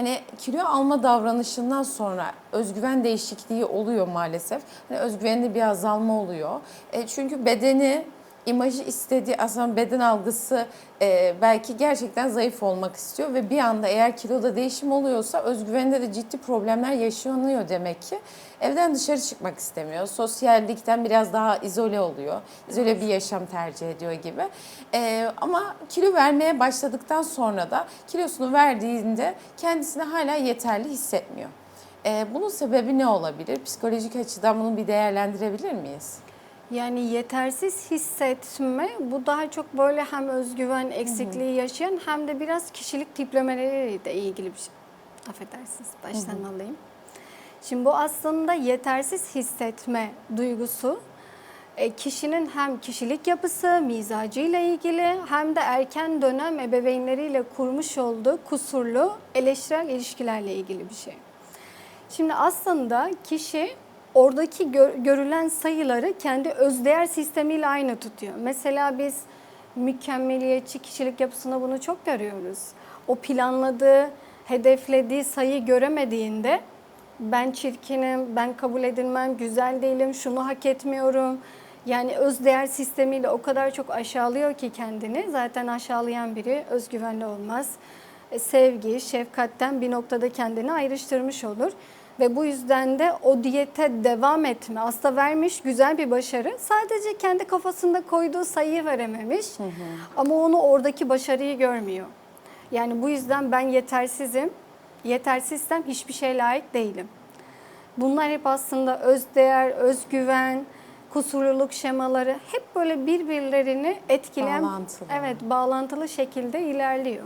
Hani kilo alma davranışından sonra özgüven değişikliği oluyor maalesef. Hani özgüvende bir azalma oluyor. E, çünkü bedeni imajı istediği aslında beden algısı e, belki gerçekten zayıf olmak istiyor ve bir anda eğer kiloda değişim oluyorsa özgüvende de ciddi problemler yaşanıyor demek ki. Evden dışarı çıkmak istemiyor. Sosyallikten biraz daha izole oluyor. İzole bir yaşam tercih ediyor gibi. E, ama kilo vermeye başladıktan sonra da kilosunu verdiğinde kendisini hala yeterli hissetmiyor. E, bunun sebebi ne olabilir? Psikolojik açıdan bunu bir değerlendirebilir miyiz? Yani yetersiz hissetme bu daha çok böyle hem özgüven eksikliği yaşayan hem de biraz kişilik tiplemeleriyle ilgili bir şey. Affedersiniz baştan alayım. Şimdi bu aslında yetersiz hissetme duygusu e, kişinin hem kişilik yapısı, mizacıyla ilgili hem de erken dönem ebeveynleriyle kurmuş olduğu kusurlu eleştirel ilişkilerle ilgili bir şey. Şimdi aslında kişi oradaki gör- görülen sayıları kendi özdeğer sistemiyle aynı tutuyor. Mesela biz mükemmeliyetçi kişilik yapısında bunu çok görüyoruz. O planladığı, hedeflediği sayı göremediğinde ben çirkinim, ben kabul edilmem, güzel değilim, şunu hak etmiyorum. Yani özdeğer sistemiyle o kadar çok aşağılıyor ki kendini. Zaten aşağılayan biri özgüvenli olmaz. E, Sevgi, şefkatten bir noktada kendini ayrıştırmış olur. Ve bu yüzden de o diyete devam etme, aslında vermiş güzel bir başarı. Sadece kendi kafasında koyduğu sayıyı verememiş. Ama onu oradaki başarıyı görmüyor. Yani bu yüzden ben yetersizim. Yetersizsem hiçbir şeye layık değilim. Bunlar hep aslında özdeğer, özgüven, kusurluluk şemaları hep böyle birbirlerini etkileyen Bağlantılı. evet bağlantılı şekilde ilerliyor.